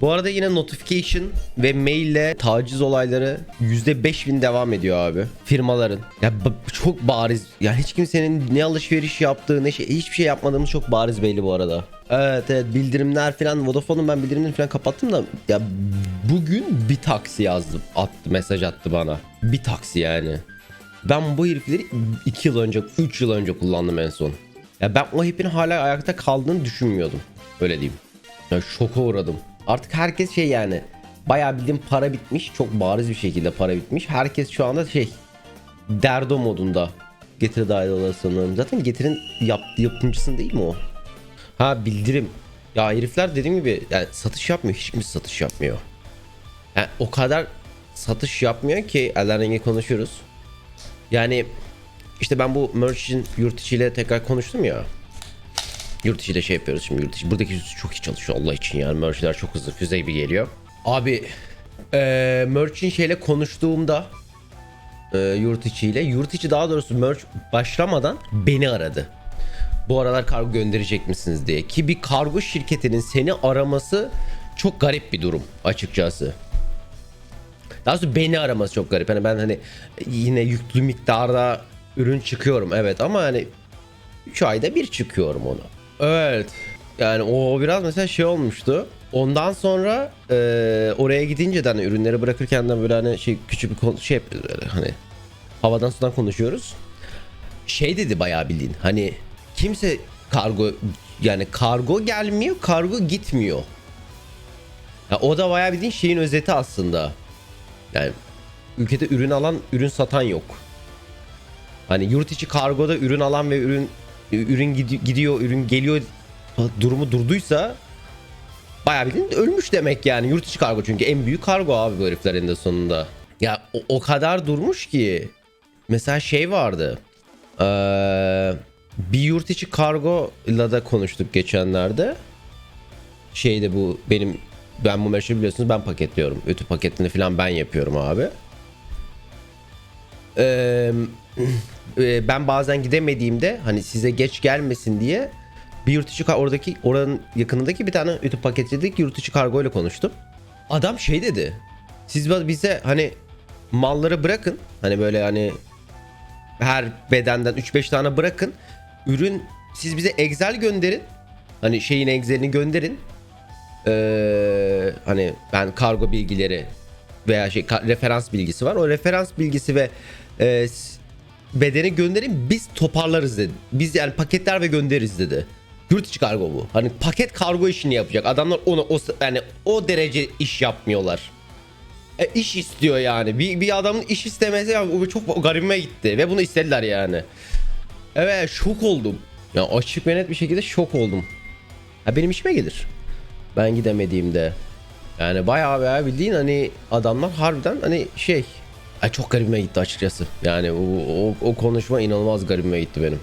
Bu arada yine notification ve maille taciz olayları %5000 devam ediyor abi. Firmaların. Ya çok bariz. Ya hiç kimsenin ne alışveriş yaptığı ne şey hiçbir şey yapmadığımız çok bariz belli bu arada. Evet evet bildirimler falan Vodafone'un ben bildirimleri falan kapattım da ya bugün bir taksi yazdım. Attı mesaj attı bana. Bir taksi yani. Ben bu herifleri 2 yıl önce 3 yıl önce kullandım en son. Ya ben o herifin hala ayakta kaldığını düşünmüyordum. Öyle diyeyim. Ya şoka uğradım. Artık herkes şey yani bayağı bildiğim para bitmiş. Çok bariz bir şekilde para bitmiş. Herkes şu anda şey derdo modunda. Getir dahil olasılığım. Zaten getirin yaptığı yapımcısın değil mi o? Ha bildirim. Ya herifler dediğim gibi yani satış yapmıyor. Hiç kimse satış yapmıyor. Yani o kadar satış yapmıyor ki elden rengi konuşuyoruz. Yani işte ben bu merchant yurt içiyle tekrar konuştum ya. Yurt içiyle şey yapıyoruz şimdi yurt içi. Buradaki çok iyi çalışıyor Allah için yani. Merchant'ler çok hızlı füze gibi geliyor. Abi eee merchant şeyle konuştuğumda eee, yurt içiyle yurt içi daha doğrusu merch başlamadan beni aradı. Bu aralar kargo gönderecek misiniz diye. Ki bir kargo şirketinin seni araması çok garip bir durum açıkçası. Daha doğrusu beni araması çok garip. Hani ben hani yine yüklü miktarda ürün çıkıyorum evet ama hani 3 ayda bir çıkıyorum onu. Evet. Yani o biraz mesela şey olmuştu. Ondan sonra e, oraya gidince de hani ürünleri bırakırken de böyle hani şey küçük bir konu, şey yapıyoruz böyle hani havadan sudan konuşuyoruz. Şey dedi bayağı bildiğin hani kimse kargo yani kargo gelmiyor kargo gitmiyor. Ya o da bayağı bildiğin şeyin özeti aslında. Yani ülkede ürün alan, ürün satan yok. Hani yurt içi kargoda ürün alan ve ürün ürün gidi- gidiyor, ürün geliyor durumu durduysa bayağı bildiğin ölmüş demek yani. Yurt içi kargo çünkü en büyük kargo abi bu heriflerin de sonunda. Ya o, o kadar durmuş ki mesela şey vardı. Ee, bir yurt içi kargo ile de konuştuk geçenlerde. Şeyde bu benim ben bu meşhur biliyorsunuz ben paketliyorum. Ütü paketini falan ben yapıyorum abi. Ee, e, ben bazen gidemediğimde hani size geç gelmesin diye bir yurt içi oradaki oranın yakınındaki bir tane ütü paketçideki yurt içi kargo ile konuştum. Adam şey dedi. Siz bize hani malları bırakın. Hani böyle hani her bedenden 3-5 tane bırakın. Ürün siz bize Excel gönderin. Hani şeyin Excel'ini gönderin. Ee, hani ben kargo bilgileri veya şey referans bilgisi var. O referans bilgisi ve e, bedeni gönderin biz toparlarız dedi. Biz yani paketler ve göndeririz dedi. Yurt kargo bu. Hani paket kargo işini yapacak. Adamlar onu o yani o derece iş yapmıyorlar. E, iş istiyor yani. Bir, bir adamın iş istemesi ya, bu çok garibime gitti ve bunu istediler yani. Evet şok oldum. Ya açık ve net bir şekilde şok oldum. Ha benim işime gelir. Ben gidemediğimde. Yani bayağı bayağı bildiğin hani adamlar harbiden hani şey. Ay çok garibime gitti açıkçası. Yani o, o, o konuşma inanılmaz garibime gitti benim.